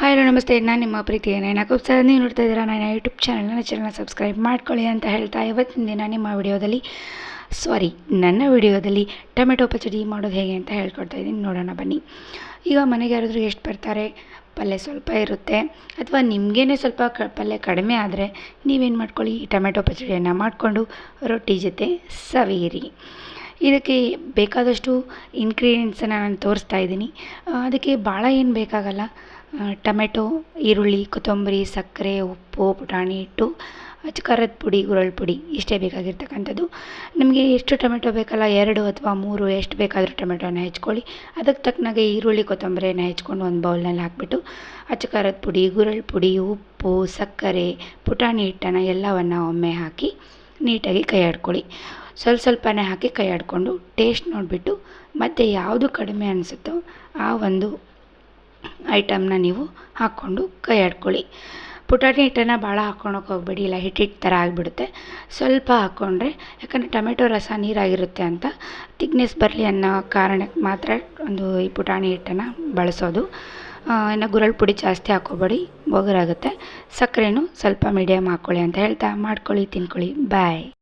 Hi hello ನಮಸ್ತೆ. ನಾನು ನಿಮ್ಮ ಪ್ರೀತಿಯ ನೈನಾಕೋಪ್ ಸರ್, ನೀವು ನೋಡ್ತಾ ಇದ್ದೀರಾ ನಾನು ಯೂಟ್ಯೂಬ್ ಚಾನಲ್ನ? ಸಬ್ಸ್ಕ್ರೈಬ್ ಮಾಡ್ಕೊಳ್ಳಿ ಅಂತ ಹೇಳ್ತಾ ಇವತ್ತಿನ ದಿನ ನಿಮ್ಮ ವಿಡಿಯೋದಲ್ಲಿ ಸಾರಿ ನನ್ನ ವಿಡಿಯೋದಲ್ಲಿ ಟೊಮೆಟೊ ಪಚಡಿ ಮಾಡೋದು ಹೇಗೆ ಅಂತ ಹೇಳ್ಕೊಡ್ತಾ ಇದ್ದೀನಿ. ನೋಡೋಣ, ಬನ್ನಿ. ಈಗ ಮನೆಗೆ ಯಾರಾದರೂ ಎಷ್ಟು ಬರ್ತಾರೆ, ಪಲ್ಯ ಸ್ವಲ್ಪ ಇರುತ್ತೆ, ಅಥವಾ ನಿಮಗೇನೆ ಸ್ವಲ್ಪ ಕ, ಪಲ್ಯ ಕಡಿಮೆ ಆದರೆ ನೀವೇನು ಮಾಡ್ಕೊಳ್ಳಿ, ಈ ಟೊಮೆಟೊ ಪಚಡಿಯನ್ನು ಮಾಡಿಕೊಂಡು ರೊಟ್ಟಿ ಜೊತೆ ಸವಿಯಿರಿ. ಇದಕ್ಕೆ ಬೇಕಾದಷ್ಟು ಇನ್ಗ್ರೀಡಿಯೆಂಟ್ಸನ್ನು ನಾನು ತೋರಿಸ್ತಾ ಇದ್ದೀನಿ. ಅದಕ್ಕೆ ಭಾಳ ಏನು ಬೇಕಾಗಲ್ಲ ಟೊಮೆಟೊ, ಈರುಳ್ಳಿ, ಕೊತ್ತಂಬರಿ, ಸಕ್ಕರೆ, ಉಪ್ಪು ಪುಟಾಣಿ ಹಿಟ್ಟು, ಅಚ್ಚ ಖಾರದ ಪುಡಿ ಗುರಳ್ ಪುಡಿ, ಇಷ್ಟೇ ಬೇಕಾಗಿರ್ತಕ್ಕಂಥದ್ದು. ನಿಮಗೆ ಎಷ್ಟು ಟೊಮೆಟೊ ಬೇಕಲ್ಲ, ಎರಡು ಅಥವಾ ಮೂರು, ಎಷ್ಟು ಬೇಕಾದರೂ ಟೊಮೆಟೊನ ಹೆಚ್ಕೊಳ್ಳಿ. ಅದಕ್ಕೆ ತಕ್ಕನಾಗೆ ಈರುಳ್ಳಿ, ಕೊತ್ತಂಬರಿನ ಹೆಚ್ಕೊಂಡು ಒಂದು ಬೌಲ್ನಲ್ಲಿ ಹಾಕ್ಬಿಟ್ಟು ಅಚ್ಚ ಖಾರದ ಪುಡಿ ಗುರಳ್ ಪುಡಿ, ಉಪ್ಪು, ಸಕ್ಕರೆ ಪುಟಾಣಿ ಹಿಟ್ಟನ್ನು ಎಲ್ಲವನ್ನು ಒಮ್ಮೆ ಹಾಕಿ ನೀಟಾಗಿ ಕೈ ಆಡ್ಕೊಳ್ಳಿ. ಸ್ವಲ್ಪ ಸ್ವಲ್ಪನೇ ಹಾಕಿ ಕೈ ಆಡಿಕೊಂಡು ಟೇಸ್ಟ್ ನೋಡಿಬಿಟ್ಟು ಮತ್ತು ಯಾವುದು ಕಡಿಮೆ ಅನಿಸುತ್ತೋ ಆ ಒಂದು ಐಟಮ್ನ ನೀವು ಹಾಕ್ಕೊಂಡು ಕೈ ಆಡ್ಕೊಳ್ಳಿ ಪುಟಾಣಿ ಹಿಟ್ಟನ್ನು ಭಾಳ ಹಾಕ್ಕೊಳಕ್ಕೆ ಹೋಗಬೇಡಿ, ಇಲ್ಲ ಹಿಟ್ಟು ಹಿಟ್ಟು ಥರ ಆಗಿಬಿಡುತ್ತೆ. ಸ್ವಲ್ಪ ಹಾಕ್ಕೊಂಡ್ರೆ, ಯಾಕಂದರೆ ಟೊಮೆಟೊ ರಸ ನೀರಾಗಿರುತ್ತೆ ಅಂತ ತಿಕ್ನೆಸ್ ಬರಲಿ ಅನ್ನೋ ಕಾರಣಕ್ಕೆ ಮಾತ್ರ ಒಂದು ಈ ಪುಟಾಣಿ ಹಿಟ್ಟನ್ನು ಬಳಸೋದು. ಇನ್ನು ಗುರಳ್ ಪುಡಿ ಜಾಸ್ತಿ ಹಾಕ್ಕೊಬೇಡಿ ಬೋಗರಾಗುತ್ತೆ ಸಕ್ಕರೆನೂ ಸ್ವಲ್ಪ ಮೀಡಿಯಮ್ ಹಾಕ್ಕೊಳ್ಳಿ ಅಂತ ಹೇಳ್ತಾ, ಮಾಡ್ಕೊಳ್ಳಿ, ತಿನ್ಕೊಳ್ಳಿ, ಬಾಯ್.